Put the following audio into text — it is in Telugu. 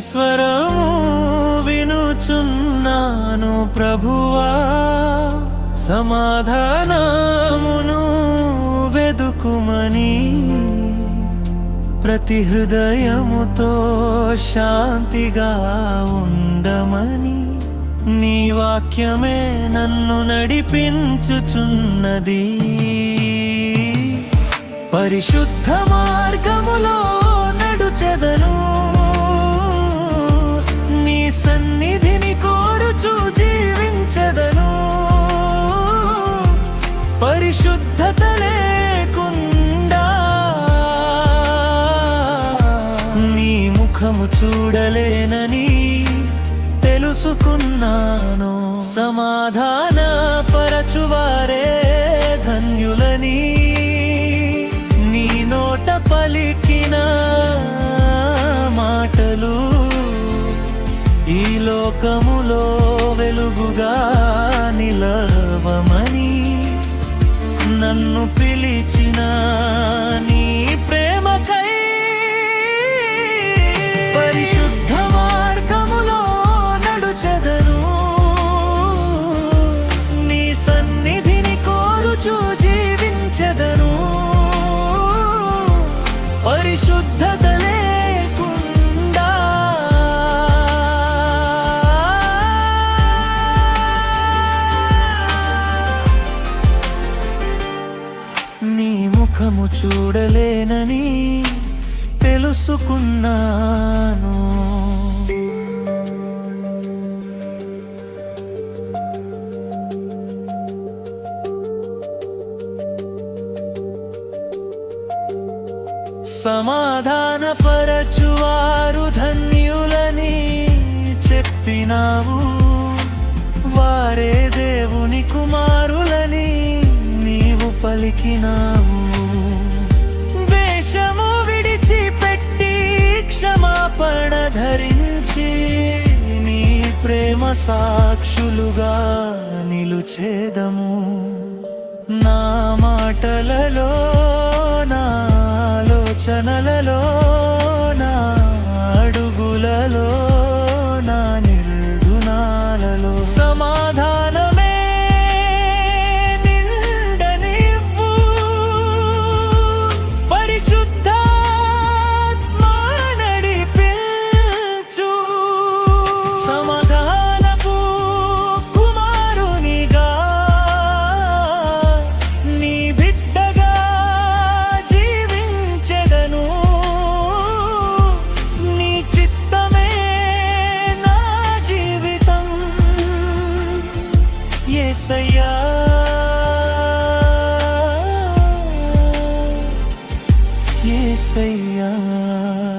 స్వరము వినుచున్నాను ప్రభువా. సమాధానమును వెదుకుమని ప్రతి హృదయముతో శాంతిగా ఉండమని నీ వాక్యమే నన్ను నడిపించుచున్నది. పరిశుద్ధ మార్గములో నడుచెదను. పరిశుద్ధత లేకుండా నీ ముఖము చూడలేనని తెలుసుకున్నాను. సమాధాన పరచువారే ధన్యులని నీ నోట పలికిన మాటలు ఈ లోకములో వెలుగుగా నిలవమని నన్ను పిలిచిన చూడలేనని తెలుసుకున్నాను. సమాధానపరచువారు ధన్యులని చెప్పినావు. వారే దేవుని కుమారులని నీవు పలికినావు. ధరించి నీ ప్రేమ సాక్షులుగా నిలుచేదము. నా మాటలలో నా ఆలోచనలలో 飞扬